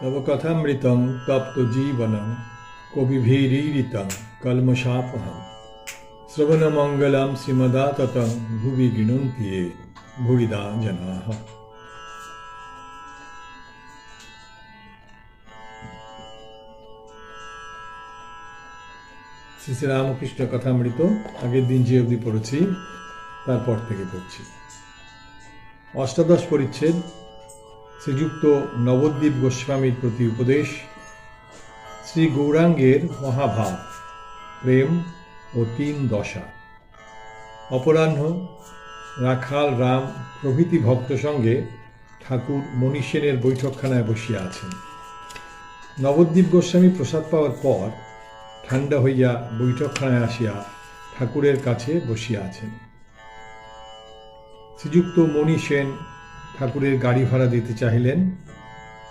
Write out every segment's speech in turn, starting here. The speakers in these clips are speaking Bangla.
तव कथमृतं तप्तजीवनं कविभिरीरितं कल्मषापहं श्रवणमङ्गलं श्रीमदाततं भुवि गृह्णन्ति ये भुविदा जनाः শ্রী শ্রী রামকৃষ্ণ কথামৃত আগের দিন যে অবধি পড়েছি তারপর থেকে পড়ছি অষ্টাদশ পরিচ্ছেদ, শ্রীযুক্ত নবদ্বীপ গোস্বামীর প্রতি উপদেশ, শ্রী গৌরাঙ্গের মহাভাব, প্রেম ও তিন দশা। অপরাহ্ন, রাখাল রাম প্রভৃতি ভক্ত সঙ্গে ঠাকুর মণি সেনের বৈঠকখানায় বসিয়া আছেন। নবদ্বীপ গোস্বামী প্রসাদ পাওয়ার পর ঠান্ডা হইয়া বৈঠকখানায় আসিয়া ঠাকুরের কাছে বসিয়া আছেন। শ্রীযুক্ত মণি সেন ঠাকুরের গাড়ি ভাড়া দিতে চাহিলেন।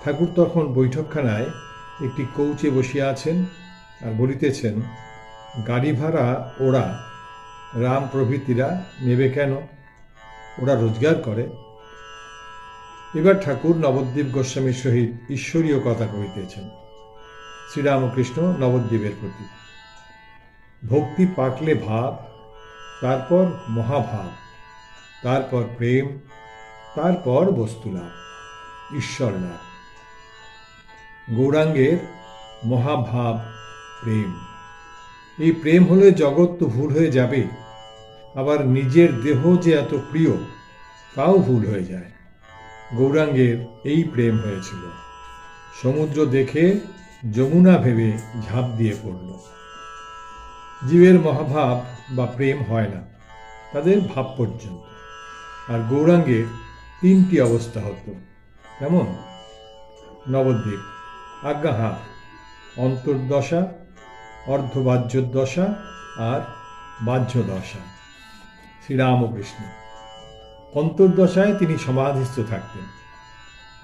ঠাকুর তখন বৈঠকখানায় একটি কৌচে বসিয়া আছেন আর বলিতেছেন, গাড়ি ভাড়া ওরা রাম প্রভৃতিরা নেবে কেন? ওরা রোজগার করে। এবার ঠাকুর নবদ্বীপ গোস্বামীর সহিত ঈশ্বরীয় কথা কহিতেছেন, শ্রীরামকৃষ্ণ নবদ্বীপের প্রতি। ভক্তি পাকলে ভাব, তারপর মহাভাব। তারপর প্রেম, তারপর বস্তু লাভ ঈশ্বর লাভ গৌরাঙ্গের মহাভাব প্রেম। এই প্রেম হলে জগৎ তো ভুল হয়ে যাবে, আবার নিজের দেহ যে এত প্রিয়, তাও ভুল হয়ে যায়। গৌরাঙ্গের এই প্রেম হয়েছিল। সমুদ্র দেখে যমুনা ভেবে ঝাঁপ দিয়ে পড়ল। জীবের মহাভাব বা প্রেম হয় না, তাদের ভাব পর্যন্ত। আর গৌরাঙ্গের তিনটি অবস্থা হতো। কেমন? নবদ্বীপ আজ্ঞা হা অন্তর্দশা অর্ধবাহ্য দশা আর বাহ্য দশা শ্রীরামকৃষ্ণ। অন্তর্দশায় তিনি সমাধিস্থ থাকতেন।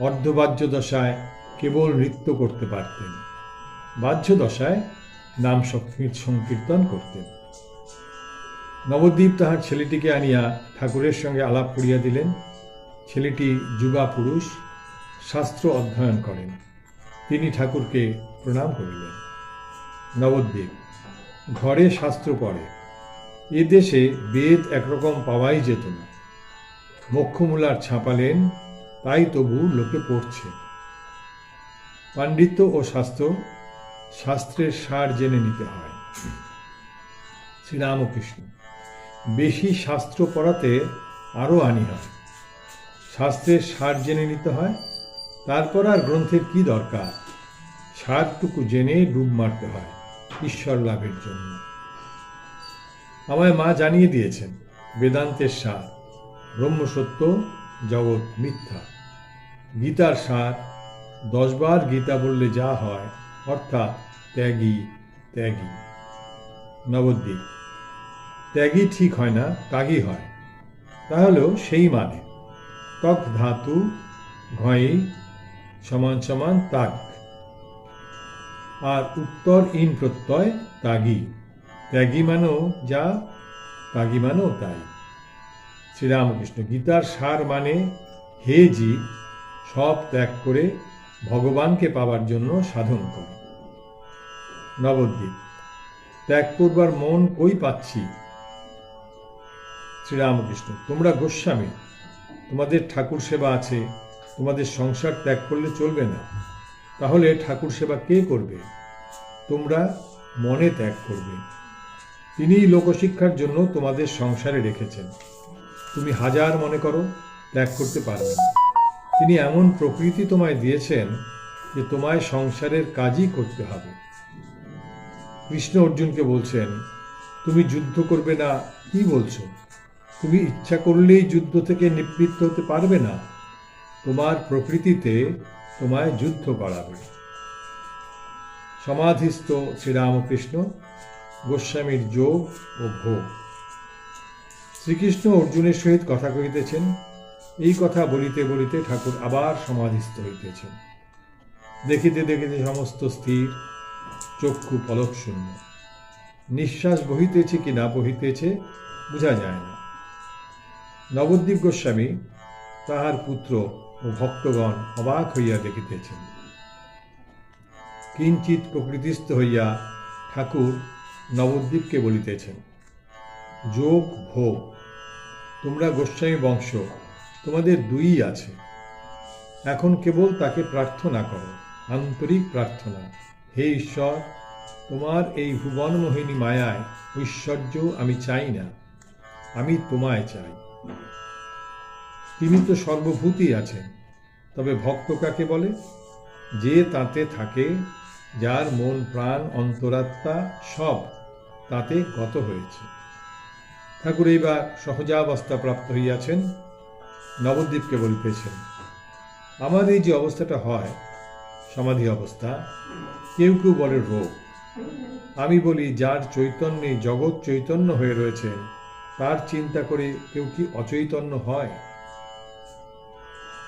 অর্ধবাহ্য দশায় কেবল নৃত্য করতে পারতেন। বাহ্য দশায় নাম সংকীর্তন করতেন। নবদ্বীপ তাহার ছেলেটিকে আনিয়া ঠাকুরের সঙ্গে আলাপ করিয়া দিলেন। ছেলেটি যুবা পুরুষ, শাস্ত্র অধ্যয়ন করেন। তিনি ঠাকুরকে প্রণাম করিলেন। নবদ্বীপ, ঘরে শাস্ত্র পড়ে। এ দেশে বেদ একরকম পাওয়াই যেত না। মক্ষমূলার ছাপালেন তাই তবু লোকে পড়ছে। পাণ্ডিত্য ও শাস্ত্র, শাস্ত্রের সার জেনে নিতে হয়। শ্রীরামকৃষ্ণ। বেশি শাস্ত্র পড়াতে আরও আনি হয়। শাস্ত্রের সার জেনে নিতে হয়, তারপর আর গ্রন্থের কি দরকার? সারটুকু জেনে ডুব মারতে হয় ঈশ্বর লাভের জন্য। আমায় মা জানিয়ে দিয়েছেন, বেদান্তের সার, ব্রহ্মসত্য, জগৎ মিথ্যা। গীতার সার, দশবার গীতা বললে যা হয়, অর্থাৎ ত্যাগী ত্যাগী। নবদ্বীপ। ত্যাগী ঠিক হয় না ত্যাগী হয়। তাহলেও সেই মানে। ত্বক ধাতু, ঘয়ী, সমান সমান তাগ আর উত্তর ইন প্রত্যয় তাগি ত্যাগী মানেও যা তাগি মানেও তাই। শ্রীরামকৃষ্ণ গীতার সার মানে হে জীব, সব ত্যাগ করে ভগবানকে পাওয়ার জন্য সাধন কর। নবদ্বীপ ত্যাগ করবার মন কই পাচ্ছি? শ্রীরামকৃষ্ণ, তোমরা গোস্বামী, তোমাদের ঠাকুর সেবা আছে, তোমাদের সংসার ত্যাগ করলে চলবে না। তাহলে ঠাকুর সেবা কে করবে? তোমরা মনে ত্যাগ করবে। তিনিই লোকশিক্ষার জন্য তোমাদের সংসারে রেখেছেন। তুমি হাজার মনে করো, ত্যাগ করতে পারবে তিনি এমন প্রকৃতি তোমায় দিয়েছেন যে তোমায় সংসারের কাজই করতে হবে। কৃষ্ণ অর্জুনকে বলছেন, তুমি যুদ্ধ করবে না, কি বলছো? তুমি ইচ্ছা করলেই যুদ্ধ থেকে নিবৃত্ত হতে পারবে না। তোমার প্রকৃতিতে তোমায় যুদ্ধ করাবে। সমাধিস্থ শ্রীরামকৃষ্ণ, গোস্বামীর যোগ ও ভোগ। শ্রীকৃষ্ণ অর্জুনের সহিত কথা কহিতেছেন। এই কথা বলিতে বলিতে ঠাকুর আবার সমাধিস্থ হইতেছেন। দেখিতে দেখিতে সমস্ত স্থির, চক্ষু পলক শূন্য নিঃশ্বাস বহিতেছে কি না বহিতেছে, বোঝা যায় না। নবদ্বীপ গোস্বামী তাহার পুত্র ও ভক্তগণ অবাক হইয়া দেখিতেছেন। কিঞ্চিত প্রকৃতিস্থ হইয়া ঠাকুর নবদ্বীপকে বলিতেছেন, যোগ ভোগ তোমরা গোস্বামী বংশ, তোমাদের দুইই আছে। এখন কেবল তাকে প্রার্থনা করো, আন্তরিক প্রার্থনা। হে ঈশ্বর, তোমার এই ভুবনমোহিনী মায়ায় ঐশ্বর্য আমি চাই না, আমি তোমায় চাই। তিনি তো সর্বভূতই আছেন। তবে ভক্ত কাকে বলে? যে তাতে থাকে, যার মন প্রাণ অন্তরাত্মা সব তাতে গত হয়েছে। ঠাকুর এইবার সহজাবস্থা প্রাপ্ত হইয়াছেন, নবদ্বীপকে বলিতেছেন, আমার এই যে অবস্থাটা হয়, সমাধি অবস্থা, কেউ কেউ বলে রোগ। আমি বলি, যার চৈতন্যে জগৎ চৈতন্য হয়ে রয়েছেন তার চিন্তা করে কেউ কি অচৈতন্য হয়?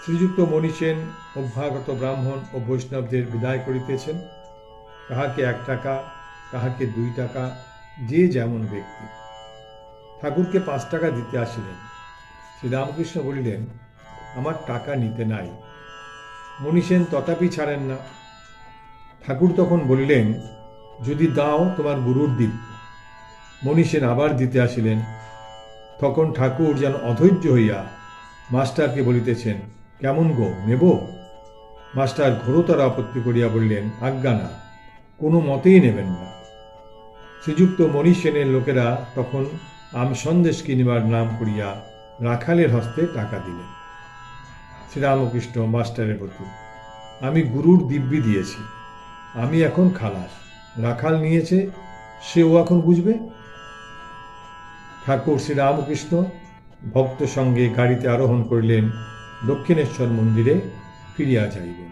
শ্রীযুক্ত মণি সেন অভ্যাগত ব্রাহ্মণ ও বৈষ্ণবদের বিদায় করিতেছেন। কাহাকে এক টাকা কাহাকে দুই টাকা, যে যেমন ব্যক্তি। ঠাকুরকে পাঁচ টাকা দিতে আসিলেন। শ্রীরামকৃষ্ণ বলিলেন, আমার টাকা নিতে নাই। মণি সেন তথাপি ছাড়েন না। ঠাকুর তখন বললেন, যদি দাও তোমার গুরুর দিব মণি সেন আবার দিতে আসিলেন তখন ঠাকুর যেন অধৈর্য হইয়া মাস্টারকে বলিতেছেন, কেমন গো, নেব? মাস্টার ঘোরতর আপত্তি করিয়া বললেন, আজ্ঞা না, কোনো মতেই নেবেন না। শ্রীযুক্ত মণি সেনের লোকেরা তখন আম সন্দেশ কিনিবার নাম করিয়া রাখালের হস্তে টাকা দিলেন। শ্রীরামকৃষ্ণ মাস্টারের প্রতি, আমি গুরুর দিব্যি দিয়েছি, আমি এখন খালাস, রাখাল নিয়েছে, সেও এখন বুঝবে? ঠাকুর শ্রীরামকৃষ্ণ ভক্ত সঙ্গে গাড়িতে আরোহণ করিলেন দক্ষিণেশ্বর মন্দিরে ফিরিয়া যাইবেন।